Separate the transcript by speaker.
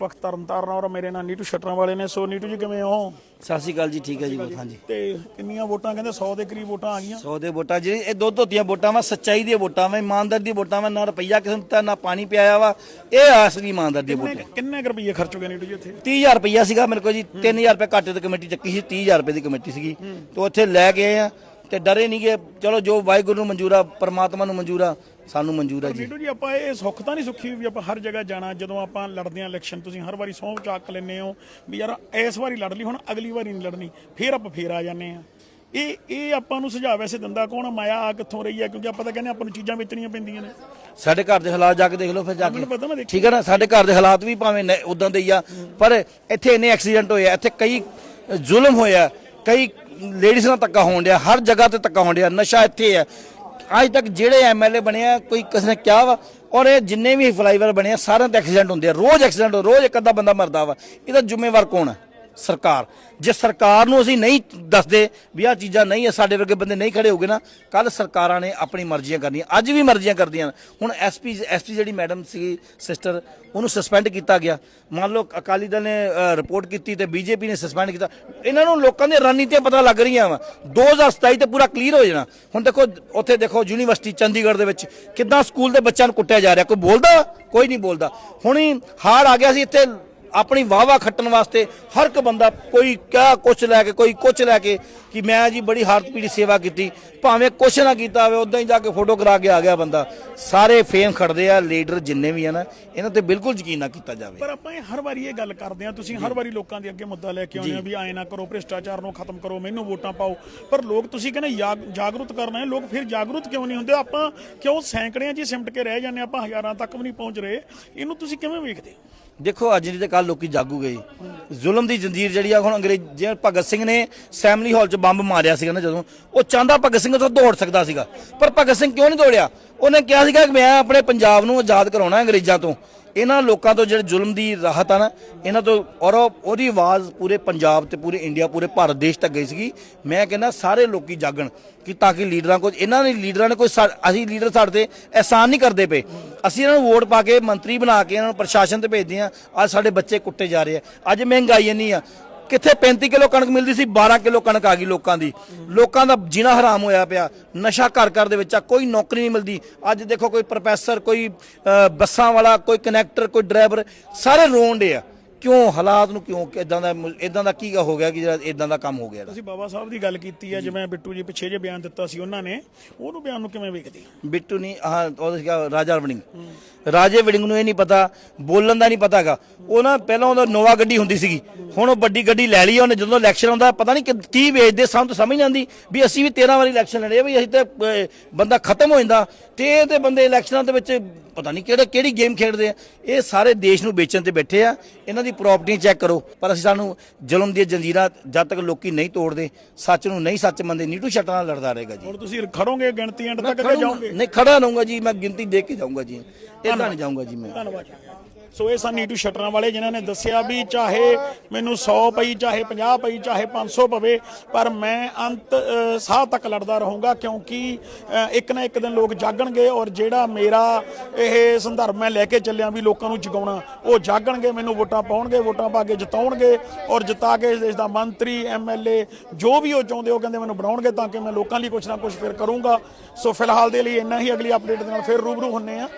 Speaker 1: ਵਕਤ ਤਰਨਤਾਰਨ ਔਰ ਮੇਰੇ ਨਾਲ ਨੀਟੂ ਸ਼ਟਰਾਂ ਵਾਲੇ ਨੇ। ਸੋ ਨੀਟੂ ਜੀ ਕਿਵੇਂ ਹੋ?
Speaker 2: ਸਤਿ ਸ਼੍ਰੀ ਅਕਾਲ ਜੀ ਠੀਕ ਹੈ ਜੀ ਬਹੁਤ ਹਾਂਜੀ।
Speaker 1: ਤੇ ਕਿੰਨੀਆਂ ਵੋਟਾਂ ਕਹਿੰਦੇ 100 ਦੇ ਕਰੀਬ ਵੋਟਾਂ ਆ ਗਈਆਂ।
Speaker 2: 100 ਦੇ ਵੋਟਾਂ ਜਿਹੜੀ ਇਹ ਦੁੱਧ ਧੋਤੀਆਂ ਵੋਟਾਂ ਵਾ ਸੱਚਾਈ ਦੀਆਂ ਵੋਟਾਂ ਵਾ ਇਮਾਨਦਾਰ ਦੀ ਵੋਟਾਂ ਵਾ ਨਾ ਰੁਪਈਆ ਕਿਸੇ ਨੂੰ ਦਿੱਤਾ ਨਾ ਪਾਣੀ ਪਿਆਇਆ ਵਾ ਇਹ ਅਸਲੀ ਇਮਾਨਦਾਰ ਦੀ ਵੋਟ
Speaker 1: ਕਿੰਨੇ ਕਿੰਨੇ ਕੁ ਰੁਪਏ ਖਰਚ ਹੋ ਗਏ ਨੀਟੂ ਜੀ ਇੱਥੇ?
Speaker 2: 30000 ਰੁਪਈਆ ਸੀਗਾ ਮੇਰੇ ਕੋਲ ਜੀ 3000 ਰੁਪਏ ਘਾਟੇ ਤੇ ਕਮੇਟੀ ਚੱਕੀ ਸੀ 30000 ਰੁਪਏ ਦੀ ਕਮੇਟੀ ਸੀਗੀ। ਤੇ ਉੱਥੇ ਲੈ ਕੇ ਆਏ ਆ ਤੇ ਡਰੇ ਨਹੀਂ ਗਏ। ਚਲੋ ਜੋ ਵਾਹਿਗੁਰੂ ਨੂੰ ਮਨਜ਼ੂਰ ਪਰਮਾਤਮਾ ਨੂੰ ਮਨਜ਼ੂਰ ਸਾਨੂੰ ਮਨਜ਼ੂਰ ਆ ਜੀ।
Speaker 1: ਜੀ ਆਪਾਂ ਇਹ ਸੁੱਖ ਤਾਂ ਨਹੀਂ ਸੁੱਖੀ ਵੀ ਆਪਾਂ ਹਰ ਜਗ੍ਹਾ ਜਾਣਾ ਜਦੋਂ ਆਪਾਂ ਲੜਦੇ ਆਂ ਇਲੈਕਸ਼ਨ ਤੁਸੀਂ ਹਰ ਵਾਰੀ ਸਹੁੰ ਚੱਕ ਲੈਂਦੇ ਹੋ ਵੀ ਯਾਰ ਇਸ ਵਾਰੀ ਲੜ ਲਈ ਹੁਣ ਅਗਲੀ ਵਾਰੀ ਨਹੀਂ ਲੜਨੀ ਫੇਰ ਆਪਾਂ ਫੇਰ ਆ ਜਾਂਦੇ ਆ ਇਹ ਇਹ ਆਪਾਂ ਨੂੰ ਸੁਝਾਅ ਵੈਸੇ ਦਿੰਦਾ ਕੌਣ ਆ? ਮਾਇਆ ਆ ਕਿੱਥੋਂ ਰਹੀ ਹੈ ਕਿਉਂਕਿ ਆਪਾਂ ਤਾਂ ਕਹਿੰਦੇ ਆਪਾਂ ਨੂੰ ਚੀਜ਼ਾਂ ਵੇਚਣੀਆਂ ਪੈਂਦੀਆਂ ਨੇ।
Speaker 2: ਸਾਡੇ ਘਰ ਦੇ ਹਾਲਾਤ ਜਾ ਕੇ ਦੇਖ ਲਓ ਫਿਰ ਜਾ ਕੇ।
Speaker 1: ਮੈਨੂੰ ਪਤਾ ਮੈਂ ਦੇਖੀ
Speaker 2: ਠੀਕ ਹੈ ਨਾ ਸਾਡੇ ਘਰ ਦੇ ਹਾਲਾਤ ਵੀ ਭਾਵੇਂ ਉਦਾਂ ਦੇ ਹੀ ਆ ਪਰ ਇੱਥੇ ਇੰਨੇ ਐਕਸੀਡੈਂਟ ਹੋਏ ਆ ਇੱਥੇ ਕਈ ਜ਼ੁਲਮ ਹੋਇਆ ਕਈ ਲੇਡੀਜ਼ ਨਾਲ ਧੱਕਾ ਹੋਣ ਡਿਆ ਹਰ ਜਗ੍ਹਾ ਤੇ ਧੱਕਾ ਹੋਣ ਡਿਆ ਨਸ਼ਾ ਇੱਥੇ ਆ ਅੱਜ ਤੱਕ ਜਿਹੜੇ ਐਮਐਲਏ ਬਣੇ ਆ, ਕੋਈ ਕਿਸੇ ਨੇ ਕਿਹਾ ਵਾ, ਔਰ ਇਹ ਜਿੰਨੇ ਵੀ ਫਲਾਈਓਵਰ ਬਣੇ ਆ, ਸਾਰਿਆਂ ਤੇ ਐਕਸੀਡੈਂਟ ਹੁੰਦੇ ਆ। ਰੋਜ਼ ਐਕਸੀਡੈਂਟ, ਰੋਜ਼ ਇੱਕ ਅੱਧਾ ਬੰਦਾ ਮਰਦਾ ਵਾ। ਇਹਦਾ ਜ਼ਿੰਮੇਵਾਰ ਕੌਣ ਹੈ ਸਰਕਾਰ। ਜੇ ਸਰਕਾਰ ਨੂੰ ਅਸੀਂ ਨਹੀਂ ਦੱਸਦੇ ਵੀ ਆਹ ਚੀਜ਼ਾਂ ਨਹੀਂ ਹੈ ਸਾਡੇ ਵਰਗੇ ਬੰਦੇ ਨਹੀਂ ਖੜੇ ਹੋਗੇ ਨਾ ਕੱਲ ਸਰਕਾਰਾਂ ਨੇ ਆਪਣੀ ਮਰਜ਼ੀਆਂ ਕਰਨੀਆਂ। ਅੱਜ ਵੀ ਮਰਜ਼ੀਆਂ ਕਰਦੀਆਂ ਨੇ। ਹੁਣ ਐਸਪੀ ਐਸਪੀ ਜਿਹੜੀ ਮੈਡਮ ਸੀ, ਸਿਸਟਰ, ਉਹਨੂੰ ਸਸਪੈਂਡ ਕੀਤਾ ਗਿਆ। ਮੰਨ ਲਓ, ਅਕਾਲੀ ਦਲ ਨੇ ਰਿਪੋਰਟ ਕੀਤੀ ਤੇ ਬੀਜੇਪੀ ਨੇ ਸਸਪੈਂਡ ਕੀਤਾ। ਇਹਨਾਂ ਨੂੰ ਲੋਕਾਂ ਦੀਆਂ ਰਣਨੀਤੀਆਂ ਪਤਾ ਲੱਗ ਰਹੀਆਂ ਵਾ। 2027 ਤੇ ਪੂਰਾ ਕਲੀਅਰ ਹੋ ਜਾਣਾ। ਹੁਣ ਦੇਖੋ, ਉੱਥੇ ਦੇਖੋ, ਯੂਨੀਵਰਸਿਟੀ ਚੰਡੀਗੜ੍ਹ ਦੇ ਵਿੱਚ ਕਿੱਦਾਂ ਸਕੂਲ ਦੇ ਬੱਚਿਆਂ ਨੂੰ ਕੁੱਟਿਆ ਜਾ ਰਿਹਾ। ਕੋਈ ਬੋਲਦਾ? ਕੋਈ ਨਹੀਂ ਬੋਲਦਾ। ਹੁਣੀ ਹਾਰ ਆ ਗਿਆ ਸੀ, ਇੱਥੇ ਆਪਣੀ ਵਾਵਾ ਖੱਟਣ ਵਾਸਤੇ ਹਰ ਇੱਕ ਬੰਦਾ ਕੋਈ ਕਿਆ ਕੁਛ ਲੈ ਕੇ ਕੋਈ ਕੁਛ ਲੈ ਕੇ ਕਿ ਮੈਂ ਜੀ ਬੜੀ ਹਾਰਤ ਪੀੜੀ ਸੇਵਾ ਕੀਤੀ। ਭਾਵੇਂ ਕੁਛ ਨਾ ਕੀਤਾ ਹੋਵੇ ਉਦਾਂ ਹੀ ਜਾ ਕੇ ਫੋਟੋ ਕਰਾ ਕੇ ਆ ਗਿਆ ਬੰਦਾ। ਸਾਰੇ ਫੇਮ ਖੜਦੇ ਆ ਲੀਡਰ ਜਿੰਨੇ ਵੀ ਆ ਨਾ ਇਹਨਾਂ ਤੇ ਬਿਲਕੁਲ ਯਕੀਨ ਨਾ ਕੀਤਾ ਜਾਵੇ।
Speaker 1: ਪਰ ਆਪਾਂ ਇਹ ਹਰ ਵਾਰੀ ਇਹ ਗੱਲ ਕਰਦੇ ਆ ਤੁਸੀਂ ਹਰ ਵਾਰੀ ਲੋਕਾਂ ਦੇ ਅੱਗੇ ਮੁੱਦਾ ਲੈ ਕੇ ਆਉਂਦੇ ਆ ਵੀ ਐ ਨਾ ਕਰੋ ਭ੍ਰਿਸ਼ਟਾਚਾਰ ਨੂੰ ਖਤਮ ਕਰੋ ਮੈਨੂੰ ਵੋਟਾਂ ਪਾਓ। ਪਰ ਲੋਕ ਤੁਸੀਂ ਕਹਿੰਦੇ ਜਾਗ- ਜਾਗਰੂਕ ਕਰਨਾ ਹੈ ਲੋਕ ਫਿਰ ਜਾਗਰੂਕ ਕਿਉਂ ਨਹੀਂ ਹੁੰਦੇ? ਆਪਾਂ ਕਿਉਂ ਸੈਂਕੜਿਆਂ 'ਚ ਸਿਮਟ ਕੇ ਰਹਿ ਜਾਂਦੇ ਆਪਾਂ ਹਜ਼ਾਰਾਂ ਤੱਕ ਵੀ ਨਹੀਂ ਪਹੁੰਚ ਰਹੇ? ਇਹਨੂੰ ਤੁਸੀਂ ਕਿਵੇਂ ਵੇਖਦੇ ਹੋ?
Speaker 2: ਦੇਖੋ ਅੱਜ ਤੇ ਕੱਲ ਲੋਕੀ ਜਾਗੂਗੇ ਜੀ। ਜ਼ੁਲਮ ਦੀ ਜੰਜੀਰ ਜਿਹੜੀ ਆ, ਹੁਣ ਅੰਗਰੇਜ਼ ਜਿਵੇਂ ਭਗਤ ਸਿੰਘ ਨੇ ਸੈਮਲੀ ਹਾਲ 'ਚ ਬੰਬ ਮਾਰਿਆ ਸੀਗਾ ਨਾ ਜਦੋਂ, ਉਹ ਚਾਹੁੰਦਾ ਭਗਤ ਸਿੰਘ ਤੋਂ ਦੌੜ ਸਕਦਾ ਸੀਗਾ। ਪਰ ਭਗਤ ਸਿੰਘ ਕਿਉਂ ਨਹੀਂ ਦੌੜਿਆ? ਉਹਨੇ ਕਿਹਾ ਸੀਗਾ ਕਿ ਮੈਂ ਆਪਣੇ ਪੰਜਾਬ ਨੂੰ ਆਜ਼ਾਦ ਕਰਾਉਣਾ ਅੰਗਰੇਜ਼ਾਂ ਤੋਂ। ਇਹਨਾਂ ਲੋਕਾਂ ਤੋਂ ਜਿਹੜੇ ਜ਼ੁਲਮ ਦੀ ਰਾਹਤ ਆ ਨਾ, ਇਹਨਾਂ ਤੋਂ ਔਰ ਉਹਦੀ ਆਵਾਜ਼ ਪੂਰੇ ਪੰਜਾਬ ਤੇ ਪੂਰੇ ਇੰਡੀਆ, ਪੂਰੇ ਭਾਰਤ ਦੇਸ਼ ਤੱਕ ਗਈ ਸੀਗੀ। ਮੈਂ ਕਹਿੰਦਾ ਸਾਰੇ ਲੋਕੀ ਜਾਗਣ ਕਿ ਤਾਂ ਕਿ ਲੀਡਰਾਂ ਕੋਲ, ਇਹਨਾਂ ਨੇ ਲੀਡਰਾਂ ਨੇ ਕੋਈ ਸਾ- ਅਸੀਂ ਲੀਡਰ ਸਾਡੇ ਤੇ ਅਹਿਸਾਨ ਨਹੀਂ ਕਰਦੇ ਪਏ। ਅਸੀਂ ਇਹਨਾਂ ਨੂੰ ਵੋਟ ਪਾ ਕੇ ਮੰਤਰੀ ਬਣਾ ਕੇ ਇਹਨਾਂ ਨੂੰ ਪ੍ਰਸ਼ਾਸਨ ਤੇ ਭੇਜਦੇ ਆ ਅੱਜ ਸਾਡੇ ਬੱਚੇ ਕੁੱਟੇ ਜਾ ਰਹੇ ਆ। ਅੱਜ ਮਹਿੰਗਾਈ ਇੰਨੀ ਆ। ਕਿੱਥੇ 35 ਕਿਲੋ ਕਣਕ ਮਿਲਦੀ ਸੀ 12 ਕਿਲੋ ਕਣਕ ਆ ਗਈ ਲੋਕਾਂ ਦੀ। ਲੋਕਾਂ ਦਾ ਜੀਣਾ ਹਰਾਮ ਹੋਇਆ ਪਿਆ। ਨਸ਼ਾ ਘਰ ਘਰ ਦੇ ਵਿੱਚ ਆ, ਕੋਈ ਨੌਕਰੀ ਨਹੀਂ ਮਿਲਦੀ। ਅੱਜ ਦੇਖੋ ਕੋਈ ਪ੍ਰੋਫੈਸਰ, ਕੋਈ ਬੱਸਾਂ ਵਾਲਾ, ਕੋਈ ਕਨੈਕਟਰ, ਕੋਈ ਡਰਾਈਵਰ, ਸਾਰੇ ਰੋਣ ਡੇ ਆ। ਕਿਉਂ ਹਾਲਾਤ ਨੂੰ ਕਿਉਂ ਇਦਾਂ ਦਾ ਇਦਾਂ ਦਾ ਕੀ ਹੋ ਗਿਆ ਕਿ ਜਿਹੜਾ ਇਦਾਂ ਦਾ ਕੰਮ ਹੋ ਗਿਆ?
Speaker 1: ਤੁਸੀਂ ਬਾਬਾ ਸਾਹਿਬ ਦੀ ਗੱਲ ਕੀਤੀ ਹੈ ਜਿਵੇਂ ਬਿੱਟੂ ਜੀ ਪਿੱਛੇ ਜੇ ਬਿਆਨ ਦਿੱਤਾ ਸੀ ਉਹਨਾਂ ਨੇ ਉਹਨੂੰ ਬਿਆਨ ਨੂੰ ਕਿਵੇਂ ਵੇਖਦੇ
Speaker 2: ਬਿੱਟੂ ਨਹੀਂ ਹਾਂ ਉਹ ਸੀਗਾ ਰਾਜਾ ਵੜਿੰਗ। ਰਾਜੇ ਵੜਿੰਗ ਨੂੰ ਇਹ ਨਹੀਂ ਪਤਾ ਬੋਲਣ ਦਾ ਨਹੀਂ ਪਤਾਗਾ ਉਹ ਨਾ ਪਹਿਲਾਂ ਉਹਦਾ ਨੋਵਾ ਗੱਡੀ ਹੁੰਦੀ ਸੀਗੀ। ਹੁਣ ਉਹ ਵੱਡੀ ਗੱਡੀ ਲੈ ਲਈ ਉਹਨੇ ਜਦੋਂ ਇਲੈਕਸ਼ਨ ਆਉਂਦਾ ਪਤਾ ਨਹੀਂ ਕਿ- ਵੇਚਦੇ ਸਾਨੂੰ ਤਾਂ ਸਮਝ ਨਹੀਂ ਆਉਂਦੀ ਵੀ ਅਸੀਂ ਵੀ 13 ਵਾਰੀ ਇਲੈਕਸ਼ਨ ਲੜੇ ਵੀ ਅਸੀਂ ਤੇ ਬੰਦਾ ਖਤਮ ਹੋ ਜਾਂਦਾ। ਤੇ ਇਹ ਤੇ ਬੰਦੇ ਇਲੈਕਸ਼ਨਾਂ ਦੇ ਵਿੱਚ ਪਤਾ ਨਹੀਂ ਕਿਹੜੇ ਕਿਹੜੀ ਗੇਮ ਖੇਡਦੇ ਆ। ਇਹ ਸਾਰੇ ਦੇਸ਼ ਨੂੰ ਵੇਚਣ ਤੇ ਬੈਠੇ ਆ। ਇਹਨਾਂ ਦੀ ਪ੍ਰਾਪਰਟੀ ਚੈੱਕ ਕਰੋ ਪਰ ਅਸੀਂ ਸਾਨੂੰ ਜ਼ੁਲਮ ਦੀਆਂ ਜੰਜੀਰਾਂ ਜਦ ਤੱਕ ਲੋਕੀ ਨਹੀਂ ਤੋੜਦੇ ਸੱਚ ਨੂੰ ਨਹੀਂ ਸੱਚ ਮੰਨਦੇ ਨੀਟੂ ਛੱਟਾਂ ਨਾਲ ਲੜਦਾ ਰਹੇਗਾ ਜੀ।
Speaker 1: ਹੁਣ ਤੁਸੀਂ ਖੜੋਗੇ ਗਿਣਤੀ ਐਂਡ ਤੱਕ। ਜਾਓਗੇ?
Speaker 2: ਨਹੀਂ ਖੜਾ ਰਹੂੰਗਾ ਜੀ ਮੈਂ ਗਿਣਤੀ ਦੇਖ ਕੇ ਜਾਊਂਗਾ ਜੀ। ਇਦਾਂ ਨਹੀਂ ਜਾਊਂਗਾ ਜੀ ਮੈਂ।
Speaker 1: ਧੰਨਵਾਦ। ਸੋ ਇਹ ਸਨ ਨੀਟੂ ਸ਼ਟਰਾਂ ਵਾਲੇ, ਜਿਨ੍ਹਾਂ ਨੇ ਦੱਸਿਆ ਵੀ ਚਾਹੇ ਮੈਨੂੰ 100 ਪਈ, ਚਾਹੇ 50 ਪਈ, ਚਾਹੇ 500 ਪਵੇ, ਪਰ ਮੈਂ ਅੰਤ ਸਾਹ ਤੱਕ ਲੜਦਾ ਰਹੂੰਗਾ, ਕਿਉਂਕਿ ਇੱਕ ਨਾ ਇੱਕ ਦਿਨ ਲੋਕ ਜਾਗਣਗੇ ਔਰ ਜਿਹੜਾ ਮੇਰਾ ਇਹ ਸੰਦਰਭ ਮੈਂ ਲੈ ਕੇ ਚੱਲਿਆ ਵੀ ਲੋਕਾਂ ਨੂੰ ਜਗਾਉਣਾ, ਉਹ ਜਾਗਣਗੇ, ਮੈਨੂੰ ਵੋਟਾਂ ਪਾਉਣਗੇ, ਵੋਟਾਂ ਪਾ ਕੇ ਜਿਤਾਉਣਗੇ ਔਰ ਜਿਤਾ ਕੇ ਇਸ ਦੇਸ਼ ਦਾ ਮੰਤਰੀ ਐਮਐਲਏ ਜੋ ਵੀ ਉਹ ਚਾਹੁੰਦੇ ਉਹ ਕਹਿੰਦੇ ਮੈਨੂੰ ਬਣਾਉਣਗੇ ਤਾਂ ਕਿ ਮੈਂ ਲੋਕਾਂ ਲਈ ਕੁਝ ਨਾ ਕੁਝ ਫਿਰ ਕਰੂੰਗਾ। ਸੋ ਫਿਲਹਾਲ ਦੇ ਲਈ ਇੰਨਾ ਹੀ, ਅਗਲੀ ਅਪਡੇਟ ਦੇ ਨਾਲ ਫਿਰ ਰੂਬਰੂ ਹੁੰਨੇ ਆ।